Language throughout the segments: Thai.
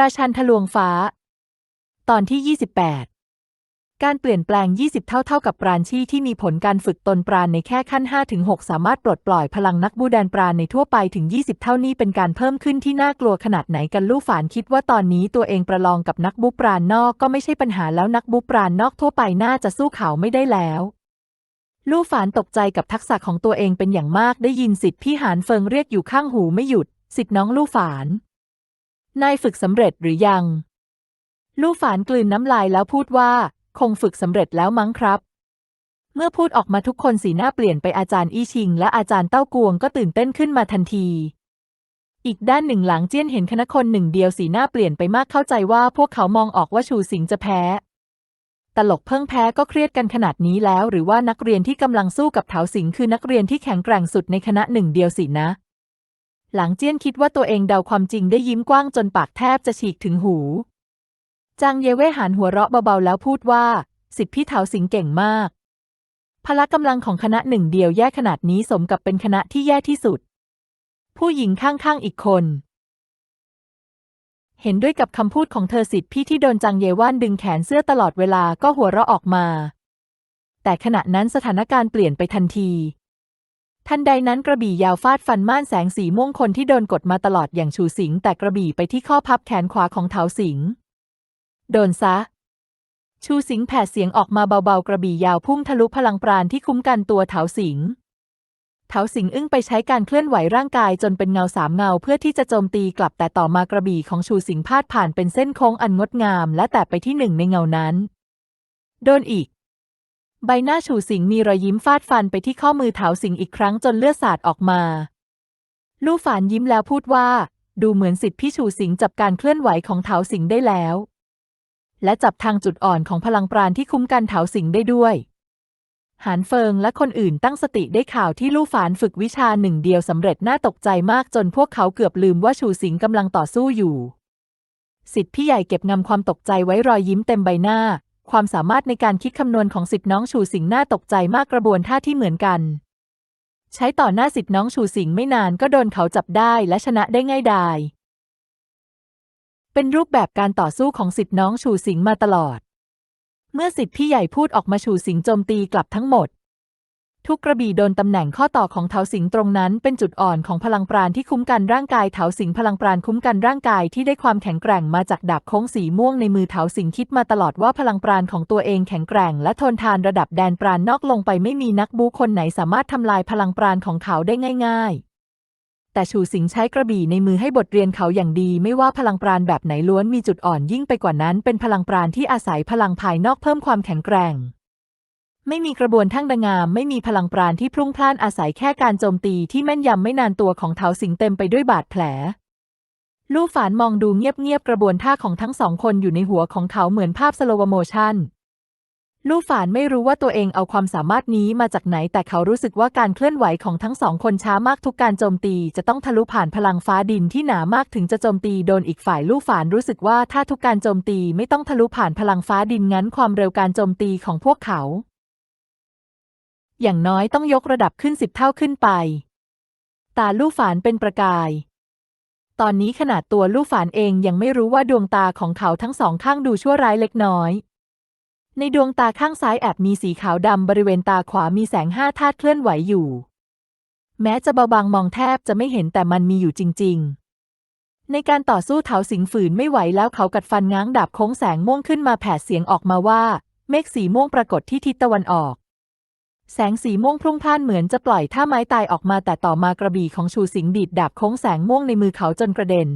ราชันทะลวงฟ้า ตอนที่ 28 การเปลี่ยนแปลง 20 เท่าเท่ากับปราณชีที่มีผลการฝึกตนปราณในแค่ขั้น 5-6 สามารถปลดปล่อยพลังนักบูแดนปราณในทั่วไปถึง 20 เท่านี้เป็นการเพิ่มขึ้นที่น่ากลัวขนาดไหนกันลู่ฝานคิดว่าตอนนี้ตัวเองประลองกับนักบูปราณนอกก็ไม่ใช่ปัญหาแล้วนักบูปราณนอกทั่วไปน่าจะสู้เขาไม่ได้แล้วลู่ฝานตกใจกับทักษะของตัวเองเป็นอย่างมากได้ยินสิทธิ์พี่หานเฟิงเรียกอยู่ข้างหูไม่หยุด สิทธิ์น้องลู่ฝาน นายฝึกสำเร็จหรือยัง ลู่ฝานกลืนน้ำลายแล้วพูดว่า คงฝึกสำเร็จแล้วมั้งครับ เมื่อพูดออกมาทุกคนสีหน้าเปลี่ยนไปอาจารย์อี้ชิง และอาจารย์เต้ากวงก็ตื่นเต้นขึ้นมาทันที อีกด้านหนึ่งหลังเจี้ยนเห็นคณะคนหนึ่งเดียวสีหน้าเปลี่ยนไปมากเข้าใจว่าพวกเขามองออกว่าชูสิงจะแพ้ ตลกเพิ่งแพ้ก็เครียดกันขนาดนี้แล้ว หรือว่านักเรียนที่กำลังสู้กับเถาสิงคือนักเรียนที่แข็งแกร่งสุดในคณะหนึ่งเดียวสินะ หลังเจี้ยนคิดว่าตัวเองเดาความจริงได้ยิ้มกว้างจนปากแทบจะฉีกถึงหู จางเยเว่หันหัวเราะเบาๆแล้วพูดว่า สิทธิพี่เถาสิงเก่งมาก พละกำลังของคณะหนึ่งเดียวแย่ขนาดนี้สมกับเป็นคณะที่แย่ที่สุด ผู้หญิงข้างๆอีกคน เห็นด้วยกับคำพูดของเธอสิทธิพี่ที่โดนจางเยว่านดึงแขนเสื้อตลอดเวลาก็หัวเราะออกมา แต่ขณะนั้นสถานการณ์เปลี่ยนไปทันที ทันใดนั้นกระบี่ยาวฟาดฟันม่านแสงสีม่วงคนที่โดนกดมาตลอดอย่างชูสิง แต่กระบี่ไปที่ข้อพับแขนขวาของเถาสิง โดนซะ ชูสิงแผดเสียงออกมาเบาๆ กระบี่ยาวพุ่งทะลุพลังปราณที่คุ้มกันตัวเถาสิงเถาสิงอึ้งไปใช้การเคลื่อนไหวร่างกายจนเป็นเงาสามเงาเพื่อที่จะโจมตีกลับแต่ต่อมากระบี่ของชูสิงพาดผ่านเป็นเส้นโค้งอันงดงาม และแตะไปที่หนึ่งในเงานั้น โดนอีก ใบหน้าชูสิงมีรอยยิ้มฟาดฟันไปที่ข้อมือเถาสิงอีกครั้งจนเลือดสาดออกมา ลู่ฝานยิ้มแล้วพูดว่า ดูเหมือนสิทธิพี่ชูสิงจับการเคลื่อนไหวของเถาสิงได้แล้ว และจับทางจุดอ่อนของพลังปราณที่คุ้มกันเถาสิงได้ด้วยหานเฟิงและคนอื่นตั้งสติได้ข่าวที่ลู่ฝานฝึกวิชาหนึ่งเดียวสำเร็จน่าตกใจมากจนพวกเขาเกือบลืมว่าชูสิงกำลังต่อสู้อยู่ สิทธิพี่ใหญ่เก็บงำความตกใจไว้รอยยิ้มเต็มใบหน้า ความสามารถในการคิดคำนวณของสิทธิน้องชูสิงหน่าตกใจมากกระบวนท่าที่เหมือนกัน ใช้ต่อหน้าสิทธิน้องชูสิงไม่นานก็โดนเขาจับได้และชนะได้ง่ายดาย เป็นรูปแบบการต่อสู้ของสิทธิน้องชูสิงมาตลอด เมื่อสิทธิพี่ใหญ่พูดออกมาชูสิงโจมตีกลับทั้งหมด ทุกกระบี่โดนตำแหน่งข้อต่อของเถาสิงตรงนั้นเป็นจุดอ่อนของพลังปราณที่คุ้มกันร่างกายเถาสิงพลังปราณคุ้มกันร่างกายที่ได้ความแข็งแกร่งมาจากดาบโค้งสีม่วงในมือเถาสิงคิดมาตลอดว่าพลังปราณของตัวเองแข็งแกร่งและทนทานระดับแดนปราณนอกลงไปไม่มีนักบูคนไหนสามารถทำลายพลังปราณของเขาได้ง่าย ๆแต่ชูสิงใช้กระบี่ในมือให้บทเรียนเขาอย่างดี ไม่ว่าพลังปราณแบบไหนล้วนมีจุดอ่อนยิ่งไปกว่านั้น เป็นพลังปราณที่อาศัยพลังภายนอกเพิ่มความแข็งแกร่ง ไม่มีกระบวนทั้งดังงาม ไม่มีพลังปราณที่พรุ่งพล่านอาศัยแค่การโจมตีที่แม่นยำไม่นานตัวของเถาสิงเต็มไปด้วยบาดแผล ลู่ฝานมองดูเงียบๆกระบวนท่าของทั้งสองคนอยู่ในหัวของเขาเหมือนภาพสโลว์โมชันลู่ฝานไม่รู้ว่าตัวเองเอาความสามารถนี้มาจากไหน แต่เขารู้สึกว่าการเคลื่อนไหวของทั้งสองคนช้ามากทุกการโจมตีจะต้องทะลุผ่านพลังฟ้าดินที่หนามากถึงจะโจมตีโดนอีกฝ่ายลู่ฝานรู้สึกว่าถ้าทุกการโจมตีไม่ต้องทะลุผ่านพลังฟ้าดินงั้นความเร็วการโจมตีของพวกเขา อย่างน้อยต้องยกระดับขึ้นสิบเท่าขึ้นไป ตาลู่ฝานเป็นประกาย ตอนนี้ขนาดตัวลู่ฝานเองยังไม่รู้ว่าดวงตาของเขาทั้งสองข้างดูชั่วร้ายเล็กน้อย ในดวงตาข้างซ้ายแอบมีสีขาวดำบริเวณตาขวามีแสงห้าธาตุเคลื่อนไหวอยู่ แม้จะเบาบางมองแทบจะไม่เห็นแต่มันมีอยู่จริง ๆในการต่อสู้เถาสิงฝืนไม่ไหวแล้วเขากัดฟันง้างดาบโค้งแสงม่วงขึ้นมาแผดเสียงออกมาว่า เมฆสีม่วงปรากฏที่ทิศตะวันออก แสงสีม่วงพรุ่งพล่านเหมือนจะปล่อยท่าไม้ตายออกมาแต่ต่อมากระบี่ของชูสิงดีดดาบโค้งแสงม่วงในมือเขาจนกระเด็น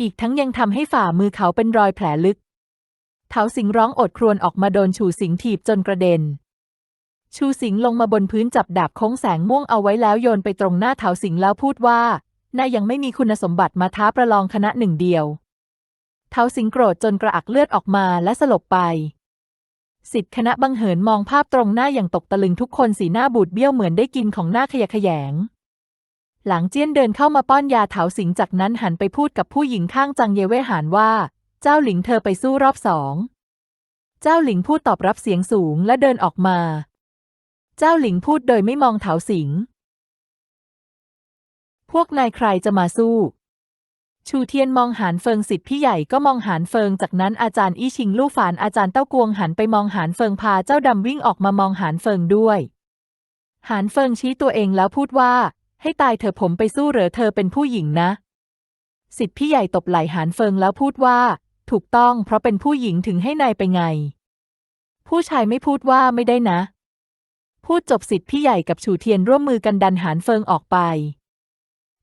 อีกทั้งยังทำให้ฝ่ามือเขาเป็นรอยแผลลึก เถาสิงร้องอดครวญออกมาโดนชูสิงถีบจนกระเด็น ชูสิงลงมาบนพื้นจับดาบโค้งแสงม่วงเอาไว้แล้วโยนไปตรงหน้าเถาสิงแล้วพูดว่านายยังไม่มีคุณสมบัติมาท้าประลองคณะหนึ่งเดียว เถาสิงโกรธจนกระอักเลือดออกมาและสลบไป สิทธิ์คณะบังเหินมองภาพตรงหน้าอย่างตกตะลึงทุกคนสีหน้าบูดเบี้ยวเหมือนได้กินของหน้าขยะแขยง หลังเจี้ยนเดินเข้ามาป้อนยาเถาสิงจากนั้นหันไปพูดกับผู้หญิงข้างจังเยเว่หานว่า เจ้าหลิงเธอไปสู้รอบสอง เจ้าหลิงพูดตอบรับเสียงสูงและเดินออกมา เจ้าหลิงพูดโดยไม่มองเถาสิง พวกนายใครจะมาสู้ ชูเทียนมองหานเฟิงสิทธิ์พี่ใหญ่ก็มองหานเฟิง จากนั้นอาจารย์อี้ชิงลู่ฝานอาจารย์เต้ากวงหันไปมองหานเฟิงพาเจ้าดำวิ่งออกมามองหานเฟิงด้วยหานเฟิงชี้ตัวเองแล้วพูดว่า ให้ตายเถอะผมไปสู้เหรอเธอเป็นผู้หญิงนะ สิทธิ์พี่ใหญ่ตบไหล่หานเฟิงแล้วพูดว่า ถูกต้องเพราะเป็นผู้หญิงถึงให้นายไปไง ผู้ชายไม่พูดว่าไม่ได้นะ พูดจบสิทธิ์พี่ใหญ่กับฉูเทียนร่วมมือกันดันหานเฟิงออกไป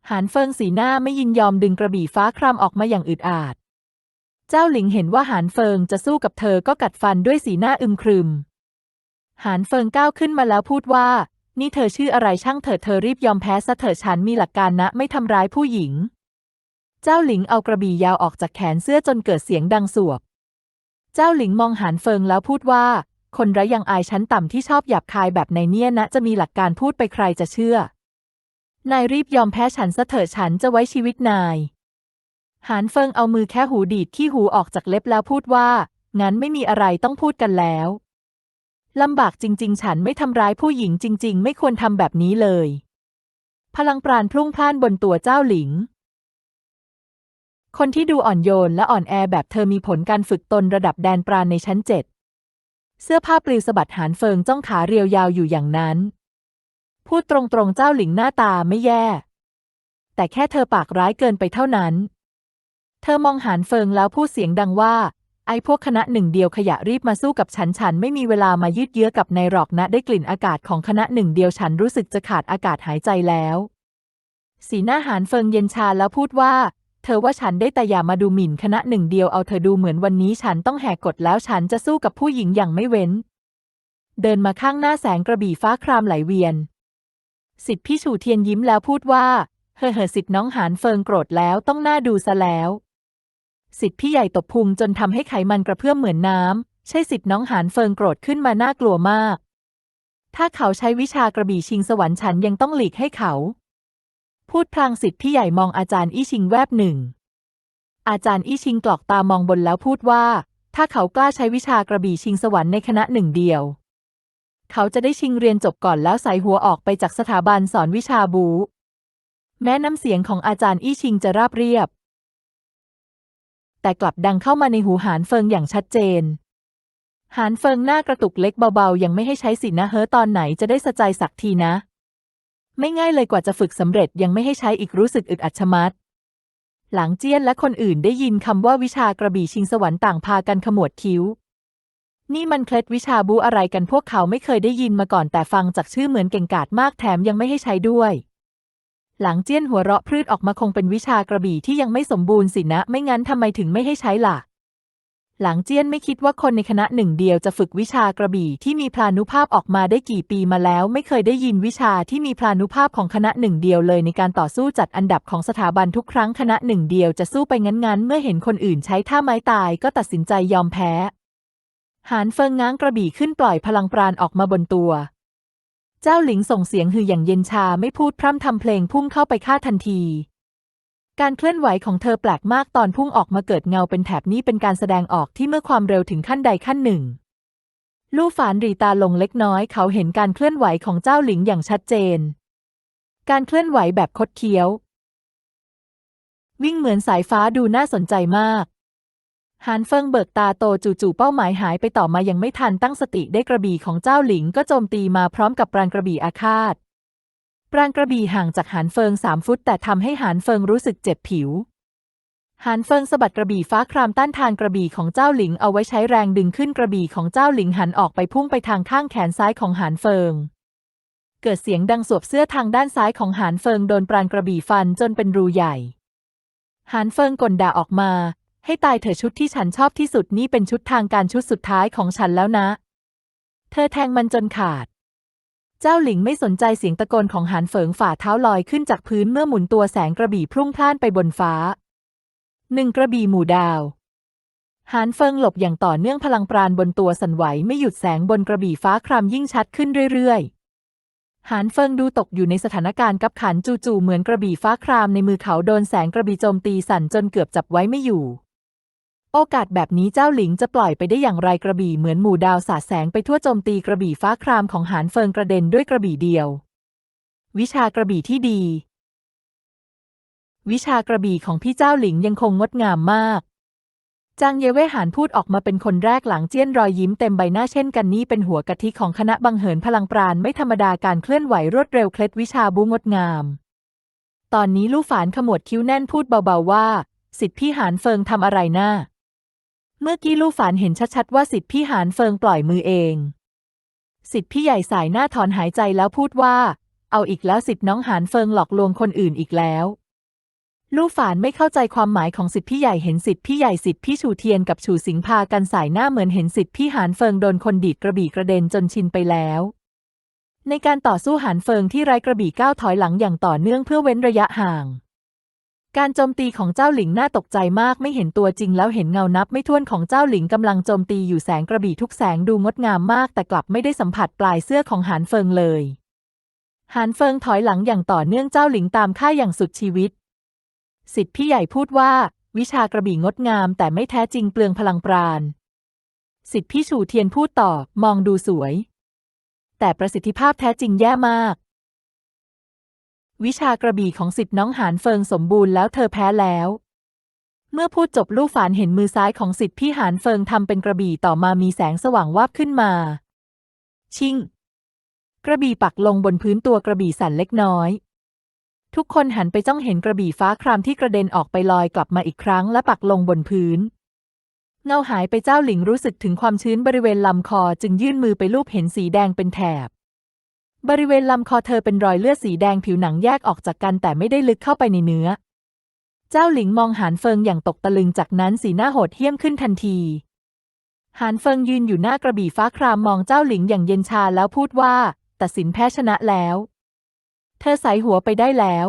หานเฟิงสีหน้าไม่ยินยอมดึงกระบี่ฟ้าครามออกมาอย่างอึดอาด เจ้าหลิงเห็นว่าหานเฟิงจะสู้กับเธอก็กัดฟันด้วยสีหน้าอึมครึม หานเฟิงก้าวขึ้นมาแล้วพูดว่า นี่เธอชื่ออะไรช่างเถิดเธอรีบยอมแพ้ซะเถิดฉันมีหลักการนะไม่ทำร้ายผู้หญิง เจ้าหลิงเอากระบี่ยาวออกจากแขนเสื้อจนเกิดเสียงดังสวบ เจ้าหลิงมองหานเฟิงแล้วพูดว่า คนไร้ยังอายชั้นต่ำที่ชอบหยาบคายแบบในเนี่ยนะจะมีหลักการพูดไปใครจะเชื่อ นายรีบยอมแพ้ฉันซะเถิดฉันจะไว้ชีวิตนาย หานเฟิงเอามือแค่หูดีดขี้หูออกจากเล็บแล้วพูดว่า งั้นไม่มีอะไรต้องพูดกันแล้ว ลำบากจริง ๆ ฉันไม่ทำร้ายผู้หญิงจริง ๆ ไม่ควรทำแบบนี้เลย พลังปราณพรุ่งพล่านบนตัวเจ้าหลิง คนที่ดูอ่อนโยนและอ่อนแอแบบเธอมีผลการฝึกตนระดับแดนปราณในชั้นเจ็ดเสื้อผ้าปลิวสะบัดหานเฟิงจ้องขาเรียวยาวอยู่อย่างนั้น พูดตรงๆเจ้าหลิงหน้าตาไม่แย่ แต่แค่เธอปากร้ายเกินไปเท่านั้น เธอมองหานเฟิงแล้วพูดเสียงดังว่า ไอ้พวกคณะหนึ่งเดียวขยะรีบมาสู้กับฉันฉันไม่มีเวลามายืดเยื้อกับนายหรอกนะได้กลิ่นอากาศของคณะหนึ่งเดียวฉันรู้สึกจะขาดอากาศหายใจแล้ว สีหน้าหานเฟิงเย็นชาแล้วพูดว่าเธอว่าฉันได้แต่อย่ามาดูหมิ่นคณะหนึ่งเดียวเอาเธอดูเหมือนวันนี้ฉันต้องแหกกฎแล้วฉันจะสู้กับผู้หญิงอย่างไม่เว้น เดินมาข้างหน้าแสงกระบี่ฟ้าครามไหลเวียน สิทธิพี่ฉูเทียนยิ้มแล้วพูดว่าเฮ่อเฮ่อสิทธิน้องหานเฟิงโกรธแล้วต้องหน้าดูซะแล้ว สิทธิพี่ใหญ่ตบพุงจนทำให้ไขมันกระเพื่อมเหมือนน้ำใช่สิทธิน้องหานเฟิงโกรธขึ้นมาน่ากลัวมาก ถ้าเขาใช้วิชากระบี่ชิงสวรรค์ฉันยังต้องหลีกให้เขา พูดพลางสิทธิพี่ใหญ่มองอาจารย์อี้ชิงแวบหนึ่ง อาจารย์อี้ชิงกรอกตามองบนแล้วพูดว่า ถ้าเขากล้าใช้วิชากระบี่ชิงสวรรค์ในคณะหนึ่งเดียว เขาจะได้ชิงเรียนจบก่อนแล้วใส่หัวออกไปจากสถาบันสอนวิชาบู แม้น้ำเสียงของอาจารย์อี้ชิงจะราบเรียบ แต่กลับดังเข้ามาในหูหานเฟิงอย่างชัดเจน หานเฟิงหน้ากระตุกเล็กเบาๆ ยังไม่ให้ใช้สินะเฮ้อตอนไหนจะได้สะใจสักทีนะ ไม่ง่ายเลยกว่าจะฝึกสำเร็จยังไม่ให้ใช้อีกรู้สึกอึดอัดชะมัดหลังเจี้ยนและคนอื่นได้ยินคำว่าวิชากระบี่ชิงสวรรค์ต่างพากันขมวดคิ้ว นี่มันเคล็ดวิชาบูอะไรกันพวกเขาไม่เคยได้ยินมาก่อนแต่ฟังจากชื่อเหมือนเก่งกาจมากแถมยังไม่ให้ใช้ด้วย หลังเจี้ยนหัวเราะพรืดออกมาคงเป็นวิชากระบี่ที่ยังไม่สมบูรณ์สินะ ไม่งั้นทำไมถึงไม่ให้ใช้ล่ะ หลังเจี้ยนไม่คิดว่าคนในคณะหนึ่งเดียวจะฝึกวิชากระบี่ที่มีพลานุภาพออกมาได้กี่ปีมาแล้ว ไม่เคยได้ยินวิชาที่มีพลานุภาพของคณะหนึ่งเดียวเลยในการต่อสู้จัดอันดับของสถาบันทุกครั้งคณะหนึ่งเดียวจะสู้ไปงั้นๆ เมื่อเห็นคนอื่นใช้ท่าไม้ตายก็ตัดสินใจยอมแพ้ หานเฟิงง้างกระบี่ขึ้นปล่อยพลังปราณออกมาบนตัว เจ้าหลิงส่งเสียงฮืออย่างเย็นชาไม่พูดพร่ำทำเพลงพุ่งเข้าไปฆ่าทันที การเคลื่อนไหวของเธอแปลกมากตอนพุ่งออกมาเกิดเงาเป็นแถบนี้เป็นการแสดงออกที่เมื่อความเร็วถึงขั้นใดขั้นหนึ่ง ลู่ฝานรีตาลงเล็กน้อยเขาเห็นการเคลื่อนไหวของเจ้าหลิงอย่างชัดเจน การเคลื่อนไหวแบบคดเคี้ยว วิ่งเหมือนสายฟ้าดูน่าสนใจมาก หานเฟิงเบิกตาโตจู่ๆเป้าหมายหายไปต่อมายังไม่ทันตั้งสติได้กระบี่ของเจ้าหลิงก็โจมตีมาพร้อมกับปราณกระบี่อาฆาต ปราณกระบี่ห่างจากหานเฟิงสามฟุต แต่ทำให้หานเฟิงรู้สึกเจ็บผิว หานเฟิงสะบัดกระบี่ฟ้าครามต้านทานกระบี่ของเจ้าหลิงเอาไว้ใช้แรงดึงขึ้นกระบี่ของเจ้าหลิงหันออกไปพุ่งไปทางข้างแขนซ้ายของหานเฟิง เกิดเสียงดังสวบเสื้อทางด้านซ้ายของหานเฟิงโดนปราณกระบี่ฟันจนเป็นรูใหญ่หานเฟิงกลด่าออกมา ให้ตายเถอะชุดที่ฉันชอบที่สุดนี่เป็นชุดทางการชุดสุดท้ายของฉันแล้วนะ เธอแทงมันจนขาด เจ้าหลิงไม่สนใจเสียงตะโกนของหานเฟิงฝ่าเท้าลอยขึ้นจากพื้นเมื่อหมุนตัวแสงกระบี่พรุ่งพล่านไปบนฟ้า หนึ่งกระบี่หมู่ดาว หานเฟิงหลบอย่างต่อเนื่องพลังปราณบนตัวสั่นไหวไม่หยุดแสงบนกระบี่ฟ้าครามยิ่งชัดขึ้นเรื่อยๆหานเฟิงดูตกอยู่ในสถานการณ์กับขันจู่ๆเหมือนกระบี่ฟ้าครามในมือเขาโดนแสงกระบี่โจมตีสั่นจนเกือบจับไว้ไม่อยู่ โอกาสแบบนี้เจ้าหลิงจะปล่อยไปได้อย่างไรกระบี่เหมือนหมู่ดาวสาดแสงไปทั่วโจมตีกระบี่ฟ้าครามของหานเฟิงกระเด็นด้วยกระบี่เดียว วิชากระบี่ที่ดี วิชากระบี่ของพี่เจ้าหลิงยังคงงดงามมากจางเยเว่หานพูดออกมาเป็นคนแรกหลังเจี้ยนรอยยิ้มเต็มใบหน้าเช่นกันนี่เป็นหัวกะทิของคณะบังเหินพลังปราณไม่ธรรมดาการเคลื่อนไหวรวดเร็วเคล็ดวิชาบูงดงาม ตอนนี้ลู่ฝานขมวดคิ้วแน่นพูดเบาๆว่า สิทธิพี่หานเฟิงทำอะไรน่า เมื่อกี้ลู่ฝานเห็นชัดๆว่าสิทธิพี่หานเฟิงปล่อยมือเอง สิทธิพี่ใหญ่สายหน้าถอนหายใจแล้วพูดว่า เอาอีกแล้วสิทธิน้องหานเฟิงหลอกลวงคนอื่นอีกแล้วลู่ฝานไม่เข้าใจความหมายของสิทธิพี่ใหญ่เห็นสิทธิพี่ใหญ่สิทธิพี่ชูเทียนกับชูสิงพากันสายหน้าเหมือนเห็นสิทธิพี่หานเฟิงโดนคนดีดกระบี่กระเด็นจนชินไปแล้ว ในการต่อสู้หานเฟิงที่ไร้กระบี่ก้าวถอยหลังอย่างต่อเนื่องเพื่อเว้นระยะห่าง การโจมตีของเจ้าหลิงน่าตกใจมากไม่เห็นตัวจริงแล้วเห็นเงานับไม่ถ้วนของเจ้าหลิงกำลังโจมตีอยู่แสงกระบี่ทุกแสงดูงดงามมาก แต่กลับไม่ได้สัมผัสปลายเสื้อของหานเฟิงเลยหานเฟิงถอยหลังอย่างต่อเนื่องเจ้าหลิงตามค่าอย่างสุดชีวิต สิทธิพี่ใหญ่พูดว่า วิชากระบี่งดงาม แต่ไม่แท้จริงเปลืองพลังปราณ สิทธิพี่ฉูเทียนพูดต่อ มองดูสวย แต่ประสิทธิภาพแท้จริงแย่มาก วิชากระบี่ของสิทธิน้องหานเฟิงสมบูรณ์แล้วเธอแพ้แล้ว เมื่อพูดจบลู่ฝานเห็นมือซ้ายของสิทธิพี่หานเฟิงทำเป็นกระบี่ต่อมามีแสงสว่างวาบขึ้นมา ชิง กระบี่ปักลงบนพื้นตัวกระบี่สั่นเล็กน้อย ทุกคนหันไปจ้องเห็นกระบี่ฟ้าครามที่กระเด็นออกไปลอยกลับมาอีกครั้งและปักลงบนพื้นเงาหายไปเจ้าหลิงรู้สึกถึงความชื้นบริเวณลำคอจึงยื่นมือไปลูบเห็นสีแดงเป็นแถบ บริเวณลำคอเธอเป็นรอยเลือดสีแดงผิวหนังแยกออกจากกันแต่ไม่ได้ลึกเข้าไปในเนื้อ เจ้าหลิงมองหานเฟิงอย่างตกตะลึงจากนั้นสีหน้าโหดเหี้ยมขึ้นทันที หานเฟิงยืนอยู่หน้ากระบี่ฟ้าครามมองเจ้าหลิงอย่างเย็นชาแล้วพูดว่า ตัดสินแพ้ชนะแล้ว เธอใส่หัวไปได้แล้ว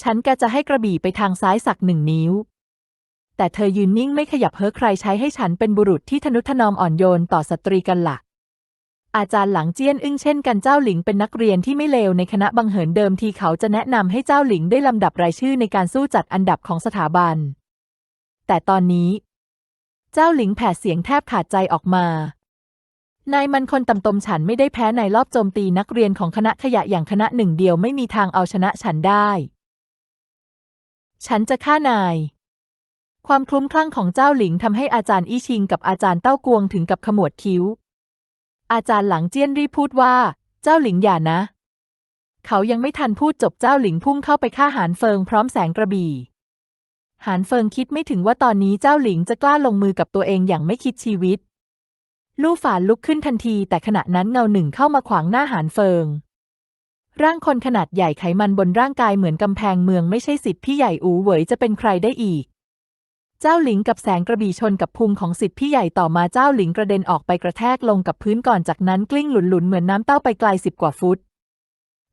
ฉันก็จะให้กระบี่ไปทางซ้ายสักหนึ่งนิ้ว แต่เธอยืนนิ่งไม่ขยับเฮ้อใครใช้ให้ฉันเป็นบุรุษที่ทนุถนอมอ่อนโยนต่อสตรีกันละ่ะ อาจารย์หลังเจี้ยนอึ้งเช่นกันเจ้าหลิงเป็นนักเรียนที่ไม่เลวในคณะบังเหินเดิมทีเขาจะแนะนำให้เจ้าหลิงได้ลำดับรายชื่อในการสู้จัดอันดับของสถาบัน แต่ตอนนี้ เจ้าหลิงแผดเสียงแทบขาดใจออกมานายมันคนตำตมฉันไม่ได้แพ้ในรอบโจมตีนักเรียนของคณะขยะอย่างคณะหนึ่งเดียวไม่มีทางเอาชนะฉันได้ ฉันจะฆ่านาย ความคลุ้มคลั่งของเจ้าหลิงทำให้อาจารย์อี้ชิงกับอาจารย์เต้ากวงถึงกับขมวดคิ้ว อาจารย์หลังเจี้ยนรีพูดว่า เจ้าหลิงอย่านะ เขายังไม่ทันพูดจบเจ้าหลิงพุ่งเข้าไปฆ่าหานเฟิงพร้อมแสงกระบี่หานเฟิงคิดไม่ถึงว่าตอนนี้เจ้าหลิงจะกล้าลงมือกับตัวเองอย่างไม่คิดชีวิต ลู่ฝานลุกขึ้นทันที แต่ขณะนั้นเงาหนึ่งเข้ามาขวางหน้าหานเฟิง ร่างคนขนาดใหญ่ไขมันบนร่างกายเหมือนกำแพงเมืองไม่ใช่สิทธิ์พี่ใหญ่อูเหวยจะเป็นใครได้อีก เจ้าหลิงกับแสงกระบี่ชนกับพุงของสิทธิ์พี่ใหญ่ต่อมาเจ้าหลิงกระเด็นออกไปกระแทกลงกับพื้นก่อนจากนั้นกลิ้งหลุนๆเหมือนน้ำเต้าไปไกลสิบกว่าฟุต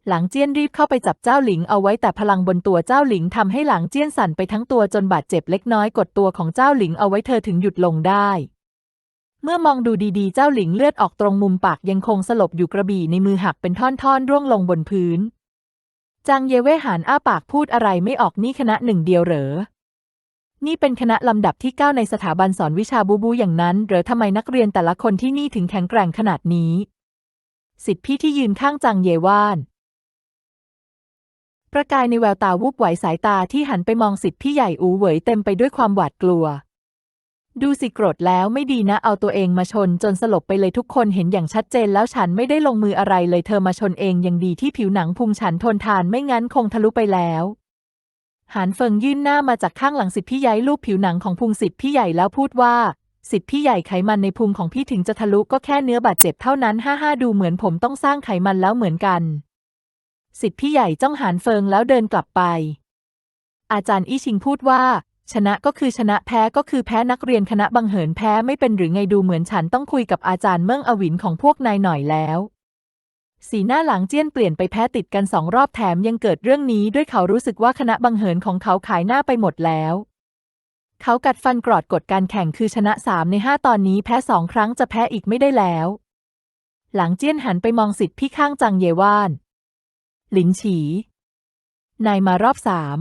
หลังเจี้ยนรีบเข้าไปจับเจ้าหลิงเอาไว้แต่พลังบนตัวเจ้าหลิงทำให้หลังเจี้ยนสั่นไปทั้งตัวจนบาดเจ็บเล็กน้อยกดตัวของเจ้าหลิงเอาไว้เธอถึงหยุดลงได้ เมื่อมองดูดีๆ เจ้าหลิงเลือดออกตรงมุมปากยังคงสลบอยู่กระบี่ในมือหักเป็นท่อนๆร่วงลงบนพื้นจางเยเว่หานอ้าปากพูดอะไรไม่ออกนี่คณะหนึ่งเดียวเหรอ นี่เป็นคณะลำดับที่เก้าในสถาบันสอนวิชาบูบูอย่างนั้น หรือทำไมนักเรียนแต่ละคนที่นี่ถึงแข็งแกร่งขนาดนี้ สิทธิพี่ที่ยืนข้างจางเยว่าน ประกายในแววตาวูบไหวสายตาที่หันไปมองสิทธิพี่ใหญ่อูเหวยเต็มไปด้วยความหวาดกลัว ดูสิโกรธแล้วไม่ดีนะเอาตัวเองมาชนจนสลบไปเลยทุกคนเห็นอย่างชัดเจนแล้วฉันไม่ได้ลงมืออะไรเลยเธอมาชนเองยังดีที่ผิวหนังพุงฉันทนทานไม่งั้นคงทะลุไปแล้ว หานเฟิงยื่นหน้ามาจากข้างหลังสิทธิพี่ย้ายลูบผิวหนังของพุงสิทธิพี่ใหญ่แล้วพูดว่า สิทธิพี่ใหญ่ไขมันในพุงของพี่ถึงจะทะลุก็แค่เนื้อบาดเจ็บเท่านั้นห้าห้าดูเหมือนผมต้องสร้างไขมันแล้วเหมือนกัน สิทธิพี่ใหญ่จ้องหานเฟิงแล้วเดินกลับไป อาจารย์อี้ชิงพูดว่า ชนะก็คือชนะแพ้ก็คือแพ้นักเรียนคณะบังเหินแพ้ไม่เป็นหรือไงดูเหมือนฉันต้องคุยกับอาจารย์เมิ่งอวินของพวกนายหน่อยแล้ว สีหน้าหลังเจี้ยนเปลี่ยนไปแพ้ติดกันสองรอบแถมยังเกิดเรื่องนี้ด้วยเขารู้สึกว่าคณะบังเหินของเขาขายหน้าไปหมดแล้ว เขากัดฟันกรอดกดการแข่งคือชนะสามในห้าตอนนี้แพ้สองครั้งจะแพ้อีกไม่ได้แล้ว หลังเจี้ยนหันไปมองสิทธิ์พี่ข้างจังเยว่าน หลินฉี นายมารอบสาม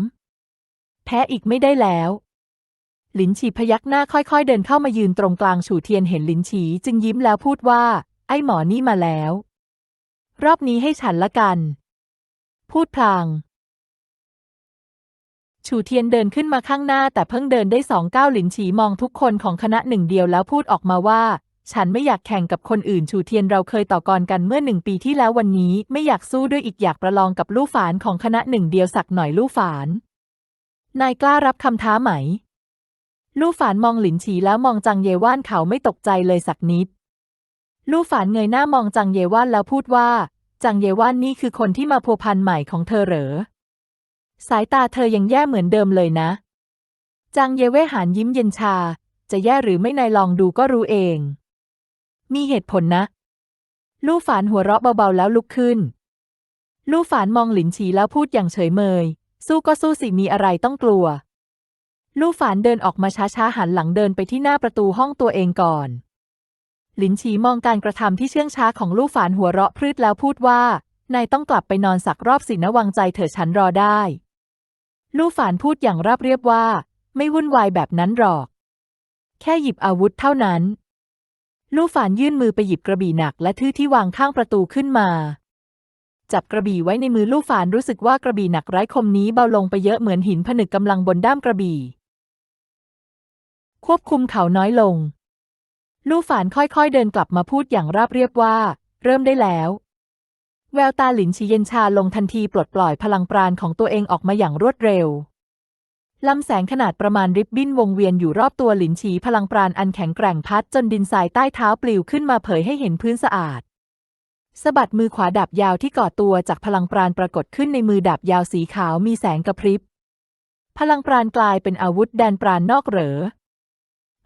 แพ้อีกไม่ได้แล้ว หลินฉีพยักหน้าค่อยๆ เดินเข้ามายืนตรงกลางฉูเทียนเห็นหลินฉีจึงยิ้มแล้วพูดว่า ไอ้หมอนี่มาแล้ว รอบนี้ให้ฉันละกัน พูดพลาง ชูเทียนเดินขึ้นมาข้างหน้าแต่เพิ่งเดินได้สองก้าวหลินฉีมองทุกคนของคณะหนึ่งเดียวแล้วพูดออกมาว่า ฉันไม่อยากแข่งกับคนอื่น ชูเทียนเราเคยต่อกรกันเมื่อหนึ่งปีที่แล้ววันนี้ ไม่อยากสู้ด้วยอีกอยากประลองกับลู่ฝานของคณะหนึ่งเดียวสักหน่อยลู่ฝาน นายกล้ารับคำท้าไหม ลู่ฝานมองหลินฉีแล้วมองจังเยว่านเขาไม่ตกใจเลยสักนิด ลู่ฝานเงยหน้ามองจังเยว่านแล้วพูดว่า จังเยว่านนี่คือคนที่มาพัวพันใหม่ของเธอเหรอ สายตาเธอยังแย่เหมือนเดิมเลยนะจังเยเว่หานยิ้มเย็นชา จะแย่หรือไม่นายลองดูก็รู้เอง มีเหตุผลนะ ลู่ฝานหัวเราะเบาๆแล้วลุกขึ้น ลู่ฝานมองหลินฉีแล้วพูดอย่างเฉยเมย สู้ก็สู้สิมีอะไรต้องกลัว ลู่ฝานเดินออกมาช้าๆหันหลังเดินไปที่หน้าประตูห้องตัวเองก่อน ลินฉีมองการกระทำที่เชื่องช้าของลู่ฝานหัวเราะพรืดแล้วพูดว่านายต้องกลับไปนอนสักรอบสินะวางใจเถอะฉันรอได้ ลู่ฝานพูดอย่างราบเรียบว่า ไม่วุ่นวายแบบนั้นหรอก แค่หยิบอาวุธเท่านั้น ลู่ฝานยื่นมือไปหยิบกระบี่หนักและทื่อที่วางข้างประตูขึ้นมา จับกระบี่ไว้ในมือลู่ฝานรู้สึกว่ากระบี่หนักไร้คมนี้เบาลงไปเยอะเหมือนหินผนึกกำลังบนด้ามกระบี่ ควบคุมเขาน้อยลง ลู่ฝานค่อยๆเดินกลับมาพูดอย่างราบเรียบว่า เริ่มได้แล้ว แววตาหลินชีเย็นชาลงทันทีปลดปล่อยพลังปราณของตัวเองออกมาอย่างรวดเร็วลำแสงขนาดประมาณริบบิ้นวงเวียนอยู่รอบตัวหลินฉีพลังปราณอันแข็งแกร่งพัดจนดินทรายใต้เท้าปลิวขึ้นมาเผยให้เห็นพื้นสะอาดสะบัดมือขวาดาบยาวที่ก่อตัวจากพลังปราณปรากฏขึ้นในมือดาบยาวสีขาวมีแสงกระพริบ พลังปราณกลายเป็นอาวุธแดนปราณนอกเหรอ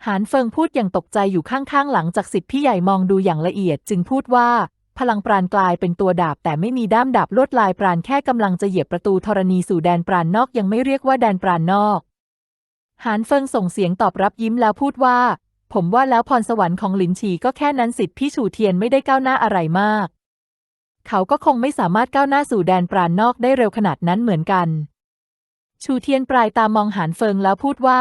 หานเฟิงพูดอย่างตกใจอยู่ข้างๆ หลังจากสิทธิพี่ใหญ่มองดูอย่างละเอียด จึงพูดว่า พลังปราณกลายเป็นตัวดาบ แต่ไม่มีด้ามดาบลวดลายปราณแค่กำลังจะเหยียบประตูธรณีสู่แดนปราณนอกยังไม่เรียกว่าแดนปราณนอก หานเฟิงส่งเสียงตอบรับยิ้มแล้วพูดว่า ผมว่าแล้วพรสวรรค์ของหลินฉีก็แค่นั้นสิทธิพี่ฉูเทียนไม่ได้ก้าวหน้าอะไรมาก เขาก็คงไม่สามารถก้าวหน้าสู่แดนปราณนอกได้เร็วขนาดนั้นเหมือนกัน ชูเทียนปลายตามองหานเฟิงแล้วพูดว่า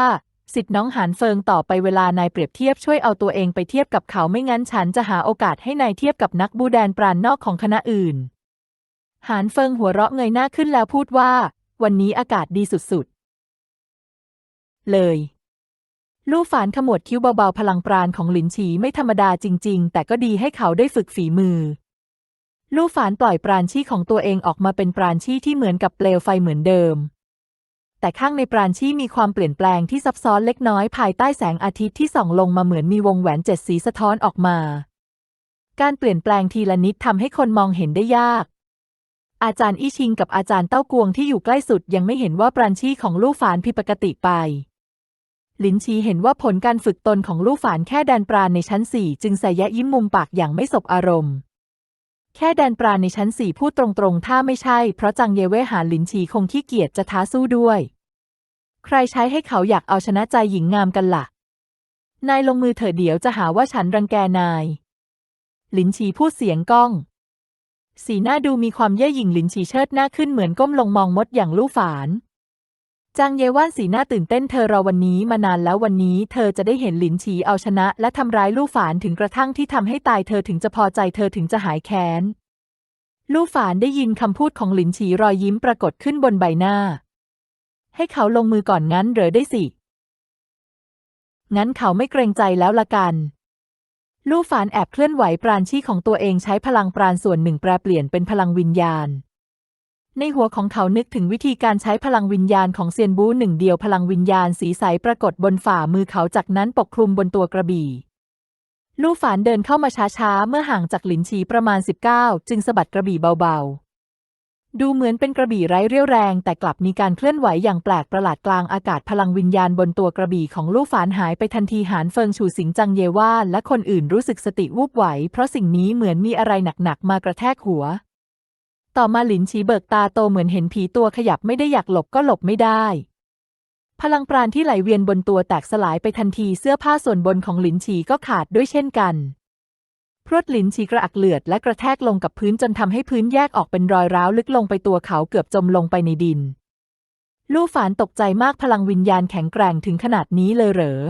สิทธิ์น้องหานเฟิงต่อไปเวลานายเปรียบเทียบช่วยเอาตัวเองไปเทียบกับเขาไม่งั้นฉันจะหาโอกาสให้นายเทียบกับนักบูแดนปราณนอกของคณะอื่น หานเฟิงหัวเราะเงยหน้าขึ้นแล้วพูดว่า วันนี้อากาศดีสุดๆ เลย ลู่ฝานขมวดคิ้วเบาๆ พลังปราณของหลินฉีไม่ธรรมดาจริง ๆ แต่ก็ดีให้เขาได้ฝึกฝีมือ ลู่ฝานปล่อยปราณชีของตัวเองออกมาเป็นปราณชีที่เหมือนกับเปลวไฟเหมือนเดิม แต่ข้างในปราณชีมีความเปลี่ยนแปลงที่ซับซ้อนเล็กน้อยภายใต้แสงอาทิตย์ที่ส่องลงมาเหมือนมีวงแหวนเจ็ดสีสะท้อนออกมา การเปลี่ยนแปลงทีละนิดทำให้คนมองเห็นได้ยาก อาจารย์อี้ชิงกับอาจารย์เต้ากวงที่อยู่ใกล้สุดยังไม่เห็นว่าปราณชีของลู่ฝานผิดปกติไปลินชีเห็นว่าผลการฝึกตนของลู่ฝานแค่แดนปราณในชั้นสี่จึงใส่แยะยิ้มมุมปากอย่างไม่สบอารมณ์ แค่แดนปราในชั้นสี่พูดตรงๆ ถ้าไม่ใช่ เพราะจังเยเว่หานหลินชีคงขี้เกียจจะท้าสู้ด้วย ใครใช้ให้เขาอยากเอาชนะใจหญิงงามกันละ่ะ นายลงมือเถอะเดี๋ยวจะหาว่าฉันรังแกนาย หลินชีพูดเสียงก้อง สีหน้าดูมีความเย่ยหยิ่งหลินชีเชิดหน้าขึ้นเหมือนก้มลงมองมดอย่างลู่ฝาน จางเยว่านสีหน้าตื่นเต้นเธอรอวันนี้มานานแล้ววันนี้เธอจะได้เห็นหลินฉีเอาชนะ และทำร้ายลู่ฝานถึงกระทั่งที่ทำให้ตายเธอถึงจะพอใจเธอถึงจะหายแค้น ลู่ฝานได้ยินคำพูดของหลินฉีรอยยิ้มปรากฏขึ้นบนใบหน้า ให้เขาลงมือก่อนงั้นเหรอได้สิ งั้นเขาไม่เกรงใจแล้วละกันลู่ฝานแอบเคลื่อนไหวปราณชีของตัวเองใช้พลังปราณส่วนหนึ่งแปลเปลี่ยนเป็นพลังวิญญาณ ในหัวของเขานึกถึงวิธีการใช้พลังวิญญาณของเซียนบูหนึ่งเดียวพลังวิญญาณสีใสปรากฏบนฝ่ามือเขาจากนั้นปกคลุมบนตัวกระบี่ ลู่ฝานเดินเข้ามาช้าๆ เมื่อห่างจากหลินชีประมาณ 19 จึงสะบัดกระบี่เบาๆ ดูเหมือนเป็นกระบี่ไร้เรี่ยวแรง แต่กลับมีการเคลื่อนไหวอย่างแปลกประหลาดกลางอากาศพลังวิญญาณบนตัวกระบี่ของลู่ฝานหายไปทันทีหานเฟิงฉูสิงจังเยว่านและคนอื่นรู้สึกสติวูบไหว เพราะสิ่งนี้เหมือนมีอะไรหนักๆมากระแทกหัว ต่อมาหลินชีเบิกตาโตเหมือนเห็นผีตัวขยับไม่ได้อยากหลบก็หลบไม่ได้ พลังปราณที่ไหลเวียนบนตัวแตกสลายไปทันทีเสื้อผ้าส่วนบนของหลินฉีก็ขาดด้วยเช่นกัน พรวดหลินฉีกระอักเลือดและกระแทกลงกับพื้นจนทำให้พื้นแยกออกเป็นรอยร้าวลึกลงไปตัวเขาเกือบจมลงไปในดิน ลู่ฝานตกใจมากพลังวิญญาณแข็งแกร่งถึงขนาดนี้เลยเหรอ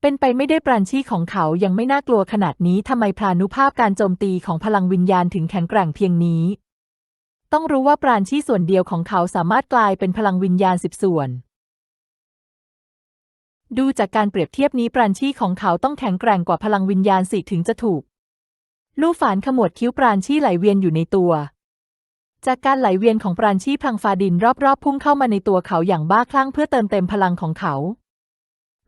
เป็นไปไม่ได้ปราณชีของเขายังไม่น่ากลัวขนาดนี้ทำไมพลานุภาพการโจมตีของพลังวิญญาณถึงแข็งแกร่งเพียงนี้ ต้องรู้ว่าปราณชีส่วนเดียวของเขาสามารถกลายเป็นพลังวิญญาณสิบส่วน ดูจากการเปรียบเทียบนี้ปราณชีของเขาต้องแข็งแกร่งกว่าพลังวิญญาณสิถึงจะถูก ลู่ฝานขมวดคิ้วปราณชีไหลเวียนอยู่ในตัว จากการไหลเวียนของปราณชีพลังฟ้าดินรอบๆ พุ่งเข้ามาในตัวเขาอย่างบ้าคลั่งเพื่อเติมเต็มพลังของเขา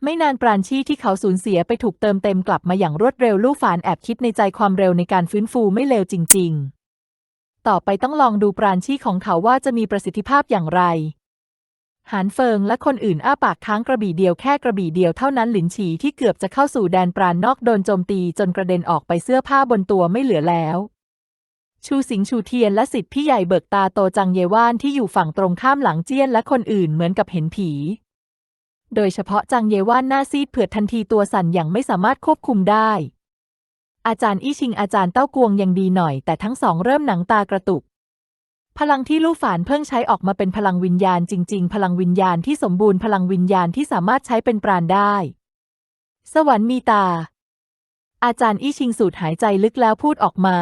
ไม่นานปราณชีที่เขาสูญเสียไปถูกเติมเต็มกลับมาอย่างรวดเร็วลู่ฝานแอบคิดในใจความเร็วในการฟื้นฟูไม่เลวจริง ๆ ต่อไปต้องลองดูปราณชีของเขาว่าจะมีประสิทธิภาพอย่างไรหานเฟิงและคนอื่นอ้าปากค้างกระบี่เดียวแค่กระบี่เดียวเท่านั้นหลินฉีที่เกือบจะเข้าสู่แดนปราณนอกโดนโจมตีจนกระเด็นออกไปเสื้อผ้าบนตัวไม่เหลือแล้ว ชูสิงชูเทียนและสิทธิพี่ใหญ่เบิกตาโตจังเยว่านที่อยู่ฝั่งตรงข้ามหลังเจี้ยนและคนอื่นเหมือนกับเห็นผี โดยเฉพาะจังเยว่านหน้าซีดเผือดทันทีตัวสั่นอย่างไม่สามารถควบคุมได้ อาจารย์อี้ชิงอาจารย์เต้ากวงยังดีหน่อย แต่ทั้งสองเริ่มหนังตากระตุก พลังที่ลู่ฝานเพิ่งใช้ออกมาเป็นพลังวิญญาณจริง ๆ พลังวิญญาณที่สมบูรณ์พลังวิญญาณที่สามารถใช้เป็นปราณได้ สวรรค์มีตา อาจารย์อี้ชิงสูดหายใจลึกแล้วพูดออกมา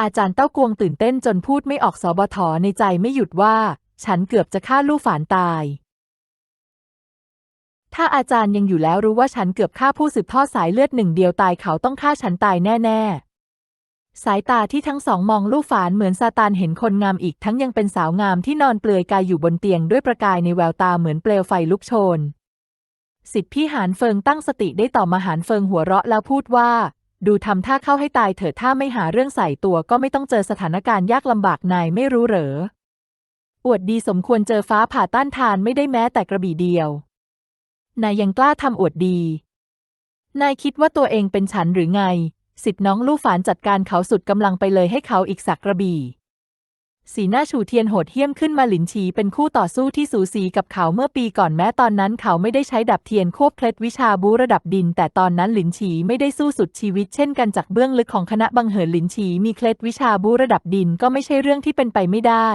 อาจารย์เต้ากวงตื่นเต้นจนพูดไม่ออกสอบทในใจไม่หยุดว่า ฉันเกือบจะฆ่าลู่ฝานตาย ถ้าอาจารย์ยังอยู่แล้วรู้ว่าฉันเกือบฆ่าผู้สืบทอดสายเลือดหนึ่งเดียวตายเขาต้องฆ่าฉันตายแน่ ๆ สายตาที่ทั้งสองมองลู่ฝานเหมือนซาตานเห็นคนงามอีกทั้งยังเป็นสาวงามที่นอนเปลือยกายอยู่บนเตียงด้วยประกายในแววตาเหมือนเปลวไฟลุกโชน สิทธิพี่หานเฟิงตั้งสติได้ต่อมาหานเฟิงหัวเราะแล้วพูดว่า ดูทำท่าเข้าให้ตายเถิดถ้าไม่หาเรื่องใส่ตัวก็ไม่ต้องเจอสถานการณ์ยากลำบากนายไม่รู้เหรออวดดีสมควรเจอฟ้าผ่าต้านทานไม่ได้แม้แต่กระบี่เดียว นายยังกล้าทำอวดดี นายคิดว่าตัวเองเป็นฉันหรือไง สิทธิน้องลู่ฝานจัดการเขาสุดกำลังไปเลยให้เขาอีกสักกระบี่สีหน้าฉูเทียนโหดเหี้ยมขึ้นมาหลินฉีเป็นคู่ต่อสู้ที่สูสีกับเขาเมื่อปีก่อนแม้ตอนนั้นเขาไม่ได้ใช้ดับเทียนควบเคล็ดวิชาบูระดับดิน แต่ตอนนั้นหลินฉีไม่ได้สู้สุดชีวิตเช่นกันจากเบื้องลึกของคณะบังเหินหลินฉีมีเคล็ดวิชาบูระดับดินก็ไม่ใช่เรื่องที่เป็นไปไม่ได้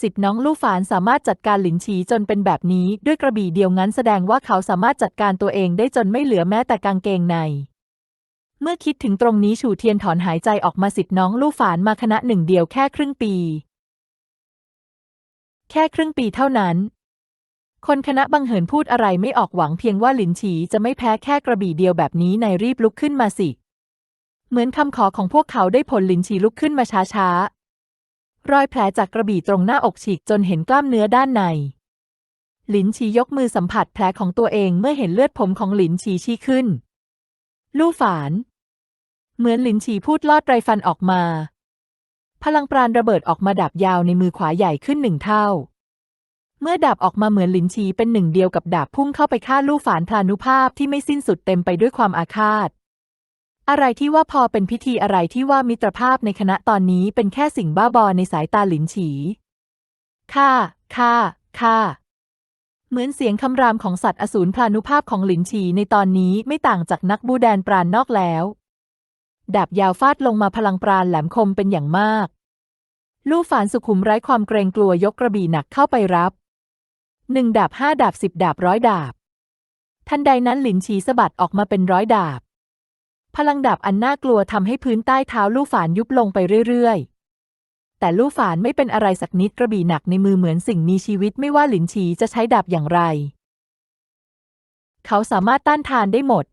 สิทธิ์น้องลู่ฝานสามารถจัดการหลินฉีจนเป็นแบบนี้ด้วยกระบี่เดียวงั้นแสดงว่าเขาสามารถจัดการตัวเองได้จนไม่เหลือแม้แต่กางเกงใน เมื่อคิดถึงตรงนี้ฉูเทียนถอนหายใจออกมาสิทธิ์น้องลู่ฝานมาคณะหนึ่งเดียวแค่ครึ่งปี แค่ครึ่งปีเท่านั้น คนคณะบังเหินพูดอะไรไม่ออกหวังเพียงว่าหลินฉีจะไม่แพ้แค่กระบี่เดียวแบบนี้ในรีบลุกขึ้นมาสิเหมือนคำขอของพวกเขาได้ผลหลินฉีลุกขึ้นมาช้าๆ รอยแผลจากกระบี่ตรงหน้าอกฉีกจนเห็นกล้ามเนื้อด้านใน หลินฉียกมือสัมผัสแผลของตัวเองเมื่อเห็นเลือดผมของหลินฉีชี้ขึ้น ลู่ฝาน เหมือนหลินฉีพูดลอดไรฟันออกมา พลังปราณระเบิดออกมาดาบยาวในมือขวาใหญ่ขึ้นหนึ่งเท่า เมื่อดาบออกมาเหมือนหลินฉีเป็นหนึ่งเดียวกับดาบพุ่งเข้าไปฆ่าลู่ฝานพลานุภาพที่ไม่สิ้นสุดเต็มไปด้วยความอาฆาต อะไรที่ว่าพอเป็นพิธีอะไรที่ว่ามิตรภาพในคณะตอนนี้เป็นแค่สิ่งบ้าบอในสายตาหลินฉีฆ่าฆ่าฆ่าเหมือนเสียงคำรามของสัตว์อสูรพลานุภาพของหลินฉีในตอนนี้ไม่ต่างจากนักบูแดนปราณนอกแล้วดาบยาวฟาดลงมาพลังปราณแหลมคมเป็นอย่างมาก ลู่ฝานสุขุมไร้ความเกรงกลัวยกกระบี่หนักเข้าไปรับหนึ่งดาบห้าดาบสิบดาบร้อยดาบ ทันใดนั้นหลินฉีสะบัดออกมาเป็นร้อยดาบ พลังดาบอันน่ากลัวทำให้พื้นใต้เท้าลู่ฝานยุบลงไปเรื่อยๆ แต่ลู่ฝานไม่เป็นอะไรสักนิดกระบี่หนักในมือเหมือนสิ่งมีชีวิตไม่ว่าหลินฉีจะใช้ดาบอย่างไร เขาสามารถต้านทานได้หมด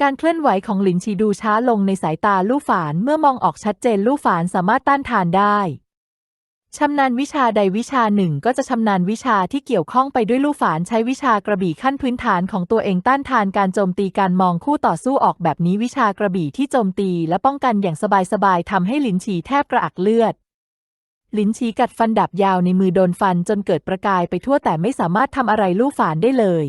การเคลื่อนไหวของหลินฉีดูช้าลงในสายตาลู่ฝานเมื่อมองออกชัดเจนลู่ฝานสามารถต้านทานได้ ชำนาญวิชาใดวิชาหนึ่งก็จะชำนาญวิชาที่เกี่ยวข้องไปด้วยลู่ฝานใช้วิชากระบี่ขั้นพื้นฐานของตัวเองต้านทานการโจมตีการมองคู่ต่อสู้ออกแบบนี้วิชากระบี่ที่โจมตีและป้องกันอย่างสบายๆทำให้หลินฉีแทบกระอักเลือดลิ้นชี้กัดฟันดาบยาวในมือโดนฟันจนเกิดประกายไปทั่วแต่ไม่สามารถทำอะไรลู่ฝานได้เลย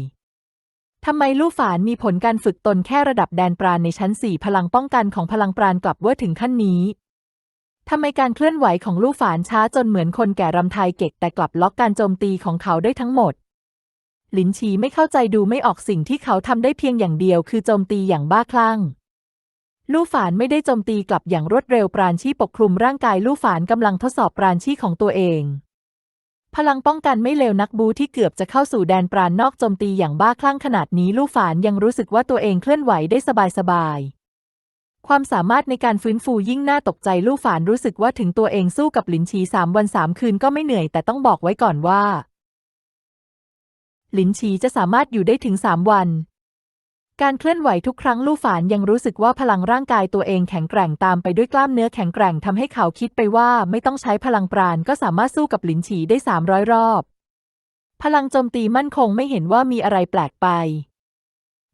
ทำไมลู่ฝานมีผลการฝึกตนแค่ระดับแดนปราณในชั้นสี่พลังป้องกันของพลังปราณกลับเวอร์ถึงขั้นนี้ ทำไมการเคลื่อนไหวของลู่ฝานช้าจนเหมือนคนแก่รำไทยเก็กแต่กลับล็อกการโจมตีของเขาได้ทั้งหมด หลินฉีไม่เข้าใจดูไม่ออกสิ่งที่เขาทำได้เพียงอย่างเดียวคือโจมตีอย่างบ้าคลั่ง ลู่ฝานไม่ได้โจมตีกลับอย่างรวดเร็วปราณชีปกคลุมร่างกายลู่ฝานกำลังทดสอบปราณชีของตัวเอง พลังป้องกันไม่เลวนักบูที่เกือบจะเข้าสู่แดนปราณนอกโจมตีอย่างบ้าคลั่งขนาดนี้ลู่ฝานยังรู้สึกว่าตัวเองเคลื่อนไหวได้สบาย ความสามารถในการฟื้นฟูยิ่งน่าตกใจลู่ฝานรู้สึกว่าถึงตัวเองสู้กับหลินฉีสามวันสามคืนก็ไม่เหนื่อยแต่ต้องบอกไว้ก่อนว่า หลินฉีจะสามารถอยู่ได้ถึงสามวัน การเคลื่อนไหวทุกครั้งลู่ฝานยังรู้สึกว่าพลังร่างกายตัวเองแข็งแกร่งตามไปด้วยกล้ามเนื้อแข็งแกร่งทำให้เขาคิดไปว่าไม่ต้องใช้พลังปราณก็สามารถสู้กับหลินฉีได้สามร้อยรอบ พลังโจมตีมั่นคงไม่เห็นว่ามีอะไรแปลกไป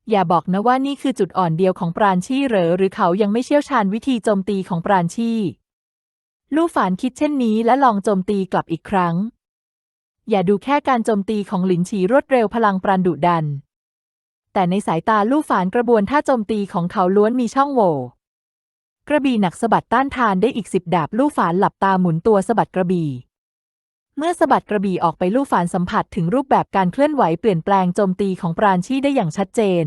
อย่าบอกนะว่านี่คือจุดอ่อนเดียวของปราณชี่เหรอหรือเขายังไม่เชี่ยวชาญวิธีโจมตีของปราณชี่ ลู่ฝานคิดเช่นนี้และลองโจมตีกลับอีกครั้ง อย่าดูแค่การโจมตีของหลินฉีรวดเร็วพลังปราณดุดัน แต่ในสายตาลู่ฝานกระบวนท่าโจมตีของเขาล้วนมีช่องโหว่กระบี่หนักสะบัดต้านทานได้อีกสิบดาบลู่ฝานหลับตาหมุนตัวสะบัดกระบี่ เมื่อสะบัดกระบี่ออกไปลู่ฝานสัมผัสถึงรูปแบบการเคลื่อนไหวเปลี่ยนแปลงโจมตีของปราณชีได้อย่างชัดเจน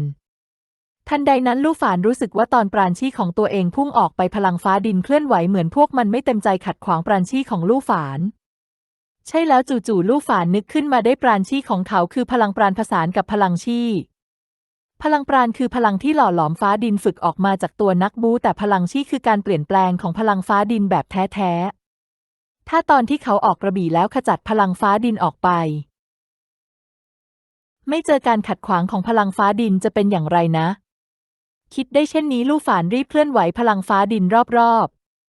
ทันใดนั้นลู่ฝานรู้สึกว่าตอนปราณชีของตัวเองพุ่งออกไปพลังฟ้าดินเคลื่อนไหวเหมือนพวกมันไม่เต็มใจขัดขวางปราณชีของลู่ฝาน ใช่แล้วจู่ๆลู่ฝานนึกขึ้นมาได้ปราณชีของเขาคือพลังปราณผสานกับพลังชีพลังปราณคือพลังที่หล่อหลอมฟ้าดินฝึกออกมาจากตัวนักบูแต่พลังชีคือการเปลี่ยนแปลงของพลังฟ้าดินแบบแท้ๆ ถ้าตอนที่เขาออกกระบี่แล้วขจัดพลังฟ้าดินออกไป ไม่เจอการขัดขวางของพลังฟ้าดินจะเป็นอย่างไรนะ คิดได้เช่นนี้ลู่ฝานรีบเคลื่อนไหวพลังฟ้าดินรอบ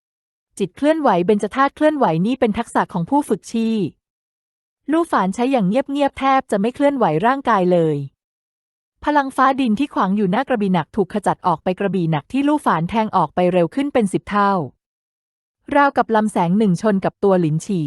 ๆ จิตเคลื่อนไหวเบญจธาตุเคลื่อนไหวนี่เป็นทักษะของผู้ฝึกชีลู่ฝานใช้อย่างเงียบๆแทบจะไม่เคลื่อนไหวร่างกายเลย พลังฟ้าดินที่ขวางอยู่หน้ากระบี่หนักถูกขจัดออกไปกระบี่หนักที่ลู่ฝานแทงออกไปเร็วขึ้นเป็นสิบเท่า ราวกับลำแสงหนึ่งชนกับตัวหลินฉี